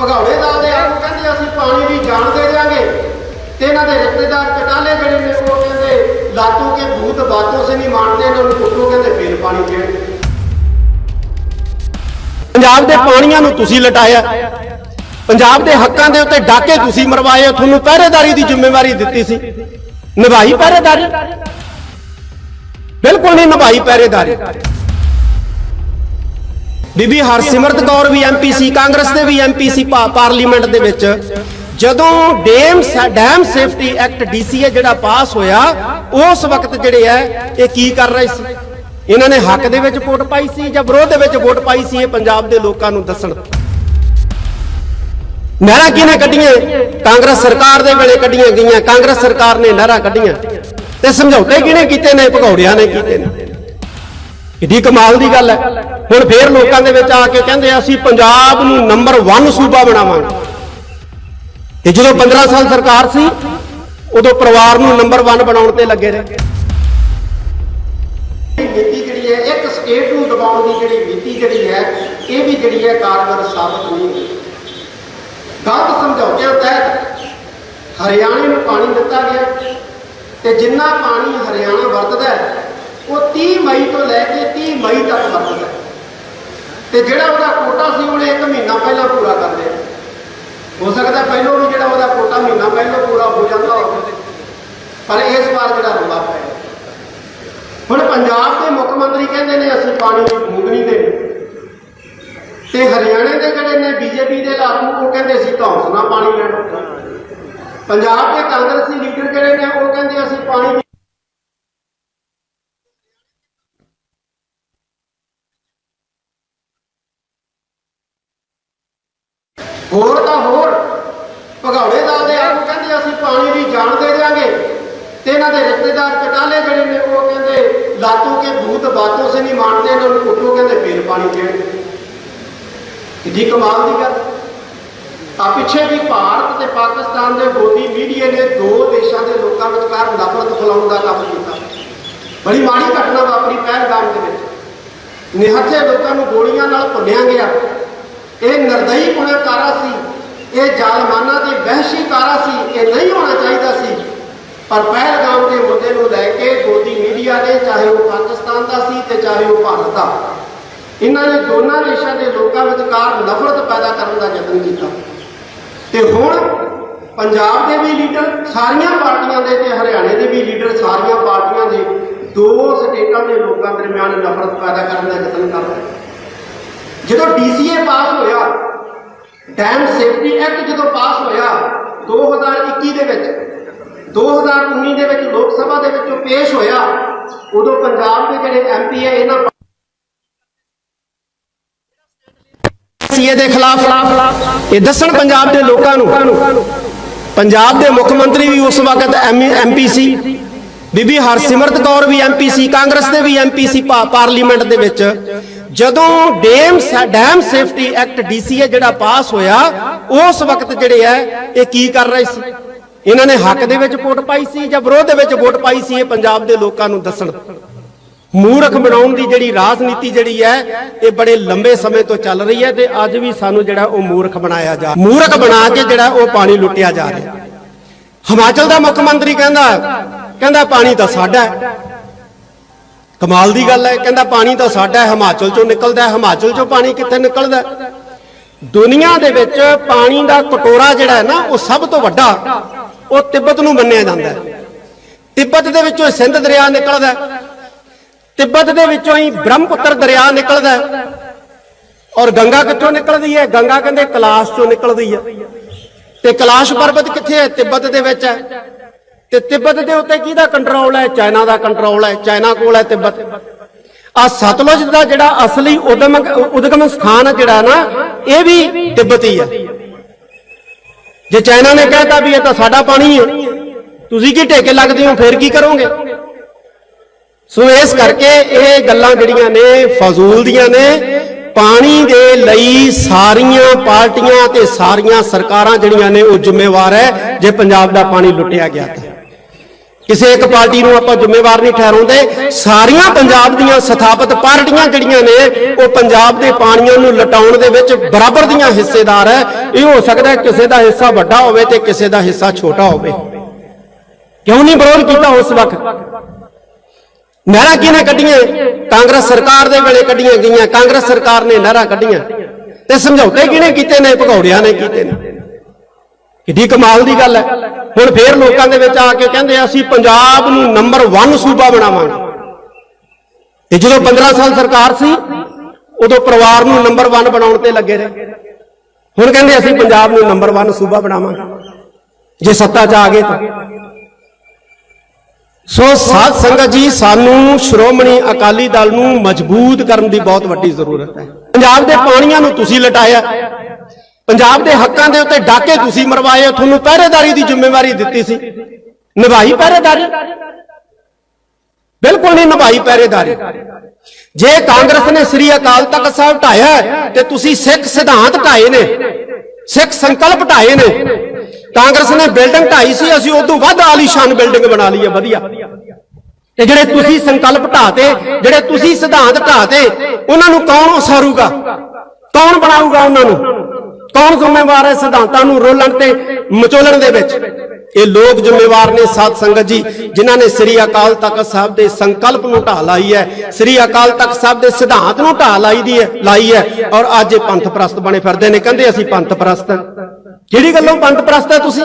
ਭਗੌੜੇ ਦੇ ਆਗੂ ਕਹਿੰਦੇ ਅਸੀਂ ਪਾਣੀ ਦੀ ਜਾਨ ਦੇ ਦਿਆਂਗੇ। ਤੇ ਇਹਨਾਂ ਦੇ ਰਿਸ਼ਤੇਦਾਰ ਚਟਾਲੇ ਜਿਹੜੇ ਨੇ ਉਹ ਕਹਿੰਦੇ ਲਾਤੂ ਕੇ ਭੂਤ ਬਾਤੋਂ ਸੇ ਨਹੀਂ ਮਾਰਦੇ ਇਹਨਾਂ ਨੂੰ ਕੁੱਟੋ ਕਹਿੰਦੇ, ਫੇਰ ਪਾਣੀ ਦੇਣਗੇ ਪੰਜਾਬ ਦੇ ਪਾਣੀਆਂ ਨੂੰ ਤੁਸੀਂ ਲਟਾਇਆ। ਪੰਜਾਬ ਦੇ ਹੱਕਾਂ ਦੇ ਉੱਤੇ ਡਾਕੇ ਤੁਸੀਂ ਮਰਵਾਏ, ਤੁਹਾਨੂੰ ਪਹਿਰੇਦਾਰੀ ਦੀ ਜ਼ਿੰਮੇਵਾਰੀ ਦਿੱਤੀ ਸੀ। ਨਿਭਾਈ ਪਹਿਰੇਦਾਰੀ? ਬਿਲਕੁਲ ਨਹੀਂ ਨਿਭਾਈ ਪਹਿਰੇਦਾਰੀ। ਬੀਬੀ ਹਰਸਿਮਰਤ ਕੌਰ ਵੀ ਐਮਪੀ ਸੀ, ਕਾਂਗਰਸ ਦੇ ਵੀ ਐਮਪੀ ਸੀ, ਪਾ- ਪਾਰਲੀਮੈਂਟ ਦੇ ਵਿੱਚ। ਜਦੋਂ dam dam safety act DCA ਜਿਹੜਾ ਪਾਸ ਹੋਇਆ, ਉਸ ਵਕਤ ਜਿਹੜੇ ਹੈ ਇਹ ਕੀ ਕਰ ਰਹੇ ਸੀ? ਇਹਨਾਂ ਨੇ ਹੱਕ ਦੇ ਵਿੱਚ ਵੋਟ ਪਾਈ ਸੀ ਜਾਂ ਵਿਰੋਧ ਦੇ ਵਿੱਚ ਵੋਟ ਪਾਈ ਸੀ, ਇਹ ਪੰਜਾਬ ਦੇ ਲੋਕਾਂ ਨੂੰ ਦੱਸਣ? ਨਹਿਰਾਂ ਕਿਹਨੇ ਕੱਢੀਆਂ? ਕਾਂਗਰਸ ਸਰਕਾਰ ਦੇ ਵੇਲੇ ਕੱਢੀਆਂ ਗਈਆਂ, ਕਾਂਗਰਸ ਸਰਕਾਰ ਨੇ ਨਹਿਰਾਂ ਕੱਢੀਆਂ। ਤੇ ਸਮਝੌਤੇ ਕਿਹਨੇ ਕੀਤੇ ਨੇ? ਭਗੌੜਿਆਂ ਨੇ ਕੀਤੇ ਨੇ। ਕਿੱਡੀ ਕਮਾਲ ਦੀ ਗੱਲ ਹੈ ਹੁਣ ਫੇਰ ਲੋਕਾਂ ਦੇ ਵਿੱਚ ਆ ਕੇ ਕਹਿੰਦੇ ਅਸੀਂ ਪੰਜਾਬ ਨੂੰ ਨੰਬਰ 1 ਸੂਬਾ ਬਣਾਵਾਂਗੇ। ਤੇ ਜਦੋਂ 15 ਸਾਲ ਸਰਕਾਰ ਸੀ ਉਦੋਂ ਪਰਿਵਾਰ ਨੂੰ ਨੰਬਰ 1 ਬਣਾਉਣ ਤੇ ਲੱਗੇ ਰਹੇ। ਨੀਤੀ ਜਿਹੜੀ ਹੈ ਇੱਕ ਸਟੇਟ ਨੂੰ ਦਬਾਉਣ ਦੀ ਜਿਹੜੀ ਨੀਤੀ ਜਿਹੜੀ ਹੈ ਇਹ ਵੀ ਜਿਹੜੀ ਹੈ ਕਾਰਗਰ ਸਾਬਤ ਨਹੀਂ ਹੋਈ। ਗਲਤ ਸਮਝੌਤਿਆਂ ਤਹਿਤ ਹਰਿਆਣੇ ਨੂੰ ਪਾਣੀ ਦਿੱਤਾ ਗਿਆ ਤੇ ਜਿੰਨਾ ਪਾਣੀ ਹਰਿਆਣਾ ਵਰਤਦਾ ਹੈ ਉਹ 30 ਮਈ ਤੋਂ ਲੈ ਕੇ 30 ਮਈ ਤੱਕ ਵਰਤਦਾ ਹੈ। ਤੇ ਜਿਹੜਾ ਉਹਦਾ ਕੋਟਾ ਸੀ, ਉਹਨੇ ਇੱਕ ਮਹੀਨਾ ਪਹਿਲਾਂ ਪੂਰਾ ਕਰ ਲਿਆ। ਹੋ ਸਕਦਾ ਪਹਿਲਾਂ ਵੀ ਜਿਹੜਾ ਉਹਦਾ ਕੋਟਾ ਮਹੀਨਾ ਪਹਿਲਾਂ ਪੂਰਾ ਹੋ ਜਾਂਦਾ ਹੋਵੇ। ਪਰ ਇਸ ਵਾਰ ਜਿਹੜਾ ਰੌਲਾ ਪਿਆ। ਹੁਣ ਪੰਜਾਬ ਦੇ ਮੁੱਖ ਮੰਤਰੀ ਕਹਿੰਦੇ ਨੇ, ਅਸੀਂ ਪਾਣੀ ਦੀ ਬੂੰਦ ਨਹੀਂ ਦੇਣੀ। ਤੇ ਹਰਿਆਣੇ ਦੇ ਜਿਹੜੇ ਨੇ, ਬੀਜੇਪੀ ਦੇ ਲਾਗੂ ਉਹ ਕਹਿੰਦੇ ਅਸੀਂ ਧੌਂਸ ਨਾਲ ਪਾਣੀ ਲੈਣਾ। ਪੰਜਾਬ ਦੇ ਕਾਂਗਰਸੀ ਲੀਡਰ ਜਿਹੜੇ ਨੇ, ਉਹ ਕਹਿੰਦੇ ਅਸੀਂ ਪਾਣੀ ਦੀ ਹੋਰ ਤਾਂ ਹੋਰ। ਭਗੌੜੇ ਦਾ ਦੇ ਆਗੂ ਕਹਿੰਦੇ ਅਸੀਂ ਪਾਣੀ ਦੀ ਜਾਨ ਦੇ ਦਿਆਂਗੇ। ਤੇ ਇਹਨਾਂ ਦੇ ਰਿਸ਼ਤੇਦਾਰ ਚਟਾਲੇ ਜਿਹੜੇ ਨੇ, ਉਹ ਕਹਿੰਦੇ, ਲਾਤੂ ਕੇ ਭੂਤ ਬਾਤੋਂ ਸੇ ਨਹੀਂ ਮਾਣਦੇ, ਇਹਨਾਂ ਨੂੰ ਕੁੱਟੋ, ਕਹਿੰਦੇ ਫੇਰ ਪਾਣੀ ਦੇਣ ਕਿੱਡੀ ਕਮਾਲ ਦੀ ਗੱਲ। ਆ ਪਿੱਛੇ ਵੀ ਭਾਰਤ ਤੇ ਪਾਕਿਸਤਾਨ ਦੇ ਗੋਦੀ ਮੀਡੀਆ ਨੇ ਦੋ ਦੇਸ਼ਾਂ ਦੇ ਲੋਕਾਂ ਵਿਚਕਾਰ ਨਫ਼ਰਤ ਫੈਲਾਉਣ ਦਾ ਕੰਮ ਕੀਤਾ। ਬੜੀ ਮਾੜੀ ਘਟਨਾ ਵਾਪਰੀ ਪਹਿਲਗਾਮ ਦੇ ਵਿੱਚ। ਨਿਹੱਥੇ ਲੋਕਾਂ ਨੂੰ ਗੋਲੀਆਂ ਨਾਲ ਭੁੰਨਿਆ ਗਿਆ। ਇਹ ਨਰਦਈ ਕਾਰਾ ਸੀ, ਇਹ ਜ਼ਾਲਮਾਨਾ ਦੀ ਵਹਿਸ਼ੀ ਕਾਰਾ ਸੀ, ਇਹ ਨਹੀਂ ਹੋਣਾ ਚਾਹੀਦਾ ਸੀ। ਪਰ ਪਹਿਲਗਾਮ ਦੇ ਮੁੱਦੇ ਨੂੰ ਲੈ ਕੇ ਗੋਦੀ ਮੀਡੀਆ ਨੇ, ਚਾਹੇ ਉਹ ਪਾਕਿਸਤਾਨ ਦਾ ਸੀ ਤੇ ਚਾਹੇ ਉਹ ਭਾਰਤ ਦਾ। ਇਹਨਾਂ ਨੇ ਦੋਨਾਂ ਦੇਸ਼ਾਂ ਦੇ ਲੋਕਾਂ ਵਿਚਕਾਰ ਨਫ਼ਰਤ ਪੈਦਾ ਕਰਨ ਦਾ ਯਤਨ ਕੀਤਾ। ਤੇ ਹੁਣ ਪੰਜਾਬ ਦੇ ਵੀ ਲੀਡਰ ਸਾਰੀਆਂ ਪਾਰਟੀਆਂ ਦੇ ਤੇ ਹਰਿਆਣੇ ਦੇ ਵੀ ਲੀਡਰ ਸਾਰੀਆਂ ਪਾਰਟੀਆਂ ਦੇ ਦੋ ਸਟੇਟਾਂ ਦੇ ਲੋਕਾਂ ਦਰਮਿਆਨ ਨਫ਼ਰਤ ਪੈਦਾ ਕਰਨ ਦਾ ਯਤਨ ਕਰ ਰਹੇ ਜਦੋਂ ਡੀਸੀਏ ਪਾਸ ਹੋਇਆ ਡੈਮ ਸੇਫਟੀ ਐਕਟ ਜਦੋਂ ਪਾਸ ਹੋਇਆ 2021 ਦੇ ਵਿੱਚ 2019 ਦੇ ਵਿੱਚ ਲੋਕ ਸਭਾ ਦੇ ਵਿੱਚ ਪੇਸ਼ ਹੋਇਆ, ਉਦੋਂ ਪੰਜਾਬ ਦੇ ਜਿਹੜੇ ਐਮਪੀ ਹੈ ਇਹਨਾਂ ਸੀਏ ਦੇ ਖਿਲਾਫ, ਇਹ ਦੱਸਣ ਪੰਜਾਬ ਦੇ ਲੋਕਾਂ ਨੂੰ, ਪੰਜਾਬ ਦੇ ਮੁੱਖ ਮੰਤਰੀ ਵੀ ਉਸ ਵਕਤ ਐਮਪੀ ਸੀ, ਬੀਬੀ ਹਰਸਿਮਰਤ ਕੌਰ ਵੀ ਐਮਪੀ ਸੀ, ਕਾਂਗਰਸ ਦੇ ਵੀ ਐਮਪੀ ਸੀ ਪਾਰਲੀਮੈਂਟ ਦੇ ਵਿੱਚ ਜਦੋਂ dam dam safety act DCA ਜਿਹੜਾ ਪਾਸ ਹੋਇਆ, ਉਸ ਵਕਤ ਜਿਹੜੇ ਹੈ ਇਹ ਕੀ ਕਰ ਰਹੇ ਸੀ? ਇਹਨਾਂ ਨੇ ਹੱਕ ਦੇ ਵਿੱਚ ਵੋਟ ਪਾਈ ਸੀ ਜਾਂ ਵਿਰੋਧ ਦੇ ਵਿੱਚ ਵੋਟ ਪਾਈ ਸੀ, ਇਹ ਪੰਜਾਬ ਦੇ ਲੋਕਾਂ ਨੂੰ ਦੱਸਣ। ਮੂਰਖ ਬਣਾਉਣ ਦੀ ਜਿਹੜੀ ਰਾਜਨੀਤੀ ਜਿਹੜੀ ਹੈ, ਇਹ ਬੜੇ ਲੰਬੇ ਸਮੇਂ ਤੋਂ ਚੱਲ ਰਹੀ ਹੈ ਤੇ ਅੱਜ ਵੀ ਸਾਨੂੰ ਜਿਹੜਾ ਉਹ ਮੂਰਖ ਬਣਾਇਆ ਜਾ ਮੂਰਖ ਬਣਾ ਕੇ ਜਿਹੜਾ ਉਹ ਪਾਣੀ ਲੁੱਟਿਆ ਜਾ ਰਿਹਾ। ਹਿਮਾਚਲ ਦਾ ਮੁੱਖ ਮੰਤਰੀ ਕਹਿੰਦਾ ਕਹਿੰਦਾ ਪਾਣੀ ਤਾਂ ਸਾਡਾ ਹੈ। ਕਮਾਲ ਦੀ ਗੱਲ ਹੈ, ਕਹਿੰਦਾ ਪਾਣੀ ਤਾਂ ਸਾਡਾ ਹਿਮਾਚਲ ਚੋਂ ਨਿਕਲਦਾ ਹੈ, ਹਿਮਾਚਲ ਚੋਂ ਪਾਣੀ ਕਿੱਥੇ ਨਿਕਲਦਾ ਦੁਨੀਆ ਦੇ ਵਿੱਚ ਪਾਣੀ ਦਾ ਕਟੋਰਾ ਜਿਹੜਾ ਹੈ ਨਾ, ਉਹ ਸਭ ਤੋਂ ਵੱਡਾ, ਉਹ ਤਿੱਬਤ ਨੂੰ ਮੰਨਿਆ ਜਾਂਦਾ ਹੈ। ਤਿੱਬਤ ਦੇ ਵਿੱਚੋਂ ਸਿੰਧ ਦਰਿਆ ਨਿਕਲਦਾ ਤਿੱਬਤ ਦੇ ਵਿੱਚੋਂ ਹੀ ਬ੍ਰਹਮਪੁੱਤਰ ਦਰਿਆ ਨਿਕਲਦਾ ਔਰ ਗੰਗਾ ਕਿੱਥੋਂ ਨਿਕਲਦੀ ਹੈ? ਗੰਗਾ ਕਹਿੰਦੇ ਕਲਾਸ਼ ਚੋਂ ਨਿਕਲਦੀ ਹੈ। ਤੇ ਕਲਾਸ਼ ਪਰਬਤ ਕਿੱਥੇ ਹੈ? ਤਿੱਬਤ ਦੇ ਵਿੱਚ ਹੈ। ਤੇ ਤਿੱਬਤ ਦੇ ਉੱਤੇ ਕਿਹਦਾ ਕੰਟਰੋਲ ਹੈ? ਚਾਈਨਾ ਦਾ ਕੰਟਰੋਲ ਹੈ। ਚਾਈਨਾ ਕੋਲ ਹੈ ਤਿੱਬਤ। ਆ ਸਤਲੁਜ ਦਾ ਜਿਹੜਾ ਅਸਲੀ ਉਦਮ ਉਦਗਮ ਸਥਾਨ ਹੈ ਜਿਹੜਾ ਨਾ, ਇਹ ਵੀ ਤਿੱਬਤੀ ਹੈ। ਜੇ ਚਾਈਨਾ ਨੇ ਕਹਿਤਾ ਵੀ ਇਹ ਤਾਂ ਸਾਡਾ ਪਾਣੀ ਹੈ, ਤੁਸੀਂ ਕੀ ਢੇਕੇ ਲੱਗਦੇ ਹੋ? ਫੇਰ ਕੀ ਕਰੋਗੇ? ਸੋ ਇਸ ਕਰਕੇ ਇਹ ਗੱਲਾਂ ਜਿਹੜੀਆਂ ਨੇ, ਫਜ਼ੂਲ ਦੀਆਂ ਨੇ, ਪਾਣੀ ਦੇ ਲਈ ਸਾਰੀਆਂ ਪਾਰਟੀਆਂ ਤੇ ਸਾਰੀਆਂ ਸਰਕਾਰਾਂ ਜਿਹੜੀਆਂ ਨੇ, ਉਹ ਜ਼ਿੰਮੇਵਾਰ ਹੈ, ਜੇ ਪੰਜਾਬ ਦਾ ਪਾਣੀ ਲੁੱਟਿਆ ਗਿਆ ਤਾਂ। ਕਿਸੇ ਇੱਕ ਪਾਰਟੀ ਨੂੰ ਆਪਾਂ ਜ਼ਿੰਮੇਵਾਰ ਨਹੀਂ ਠਹਿਰਾਉਂਦੇ। ਸਾਰੀਆਂ ਪੰਜਾਬ ਦੀਆਂ ਸਥਾਪਿਤ ਪਾਰਟੀਆਂ ਜਿਹੜੀਆਂ ਨੇ, ਉਹ ਪੰਜਾਬ ਦੇ ਪਾਣੀਆਂ ਨੂੰ ਲਟਾਉਣ ਦੇ ਵਿੱਚ ਬਰਾਬਰ ਦੀਆਂ ਹਿੱਸੇਦਾਰ ਹੈ। ਇਹ ਹੋ ਸਕਦਾ ਕਿਸੇ ਦਾ ਹਿੱਸਾ ਵੱਡਾ ਹੋਵੇ ਤੇ ਕਿਸੇ ਦਾ ਹਿੱਸਾ ਛੋਟਾ ਹੋਵੇ। ਕਿਉਂ ਨਹੀਂ ਵਿਰੋਧ ਕੀਤਾ ਉਸ ਵਕਤ? ਨਹਿਰਾਂ ਕਿਹਨੇ ਕੱਢੀਆਂ? ਕਾਂਗਰਸ ਸਰਕਾਰ ਦੇ ਵੇਲੇ ਕੱਢੀਆਂ ਗਈਆਂ। ਕਾਂਗਰਸ ਸਰਕਾਰ ਨੇ ਨਹਿਰਾਂ ਕੱਢੀਆਂ। ਤੇ ਸਮਝੌਤੇ ਕਿਹਨੇ ਕੀਤੇ ਨੇ? ਭਗੌੜਿਆਂ ਨੇ ਕੀਤੇ ਨੇ। ਕਿੱਡੀ ਕਮਾਲ ਦੀ ਗੱਲ ਹੈ। ਹੁਣ ਫੇਰ ਲੋਕਾਂ ਦੇ ਵਿੱਚ ਆ ਕੇ ਕਹਿੰਦੇ ਆ, ਅਸੀਂ ਪੰਜਾਬ ਨੂੰ ਨੰਬਰ 1 ਸੂਬਾ ਬਣਾਵਾਂਗੇ। ਤੇ ਜਦੋਂ 15 ਸਾਲ ਸਰਕਾਰ ਸੀ ਉਦੋਂ ਪਰਿਵਾਰ ਨੂੰ ਨੰਬਰ 1 ਬਣਾਉਣ ਤੇ ਲੱਗੇ ਰਹੇ। ਹੁਣ ਕਹਿੰਦੇ ਅਸੀਂ ਪੰਜਾਬ ਨੂੰ ਨੰਬਰ 1 ਸੂਬਾ ਬਣਾਵਾਂਗੇ। ਜੇ ਸੱਤਾ 'ਚ ਆ ਗਏ ਤਾਂ। ਸੋ ਸਾਧ ਸੰਗਤ ਜੀ ਸਾਨੂੰ ਸ਼੍ਰੋਮਣੀ ਅਕਾਲੀ ਦਲ ਨੂੰ ਮਜ਼ਬੂਤ ਕਰਨ ਦੀ ਬਹੁਤ ਵੱਡੀ ਜ਼ਰੂਰਤ ਹੈ। ਪੰਜਾਬ ਦੇ ਪਾਣੀਆਂ ਨੂੰ ਤੁਸੀਂ ਲਟਾਇਆ। ਪੰਜਾਬ ਦੇ ਹੱਕਾਂ ਦੇ ਉੱਤੇ ਡਾਕੇ ਤੁਸੀਂ ਮਰਵਾਏ ਤੁਹਾਨੂੰ ਪਹਿਰੇਦਾਰੀ ਦੀ ਜ਼ਿੰਮੇਵਾਰੀ ਦਿੱਤੀ ਸੀ। ਨਿਭਾਈ ਪਹਿਰੇਦਾਰੀ? ਬਿਲਕੁਲ ਨਹੀਂ ਨਿਭਾਈ ਪਹਿਰੇਦਾਰੀ। ਜੇ ਕਾਂਗਰਸ ਨੇ ਸ੍ਰੀ ਅਕਾਲ ਤਖਤ ਸਾਹਿਬ ਢਾਇਆ ਤੇ ਤੁਸੀਂ ਸਿੱਖ ਸਿਧਾਂਤ ਢਾਏ ਨੇ, ਸਿੱਖ ਸੰਕਲਪ ਢਾਏ ਨੇ। ਕਾਂਗਰਸ ਨੇ ਬਿਲਡਿੰਗ ਢਾਈ ਸੀ, ਅਸੀਂ ਉਦੋਂ ਵੱਧ ਆਲੀਸ਼ਾਨ ਬਿਲਡਿੰਗ ਬਣਾ ਲਈ ਹੈ, ਵਧੀਆ। ਤੇ ਜਿਹੜੇ ਤੁਸੀਂ ਸੰਕਲਪ ਢਾਤੇ ਜਿਹੜੇ ਤੁਸੀਂ ਸਿਧਾਂਤ ਢਾਤੇ ਉਹਨਾਂ ਨੂੰ ਕੌਣ ਉਸਾਰੂਗਾ? ਕੌਣ ਬਣਾਊਗਾ ਉਹਨਾਂ ਨੂੰ? ਕੌਣ ਜ਼ਿੰਮੇਵਾਰ ਹੈ ਸਿਧਾਂਤਾਂ ਨੂੰ ਰੋਲਣ ਤੇ ਮਚੋਲਣ ਦੇ ਵਿੱਚ? ਇਹ ਲੋਕ ਜ਼ਿੰਮੇਵਾਰ ਨੇ ਸਾਧ ਸੰਗਤ ਜੀ, ਜਿਨ੍ਹਾਂ ਨੇ ਸ੍ਰੀ ਅਕਾਲ ਤਖਤ ਸਾਹਿਬ ਦੇ ਸੰਕਲਪ ਨੂੰ ਢਾਹ ਲਾਈ ਹੈ। ਸ੍ਰੀ ਅਕਾਲ ਤਖਤ ਸਾਹਿਬ ਦੇ ਸਿਧਾਂਤ ਨੂੰ ਢਾਹ ਲਾਈ ਦੀ ਹੈ, ਲਾਈ ਹੈ। ਔਰ ਅੱਜ ਇਹ ਪੰਥ ਪ੍ਰਸਤ ਬਣੇ ਫਿਰਦੇ ਨੇ, ਕਹਿੰਦੇ ਅਸੀਂ ਪੰਥ ਪ੍ਰਸਤ ਹਾਂ। ਕਿਹੜੀ ਗੱਲੋਂ ਪੰਥ ਪ੍ਰਸਤ ਹੈ ਤੁਸੀਂ?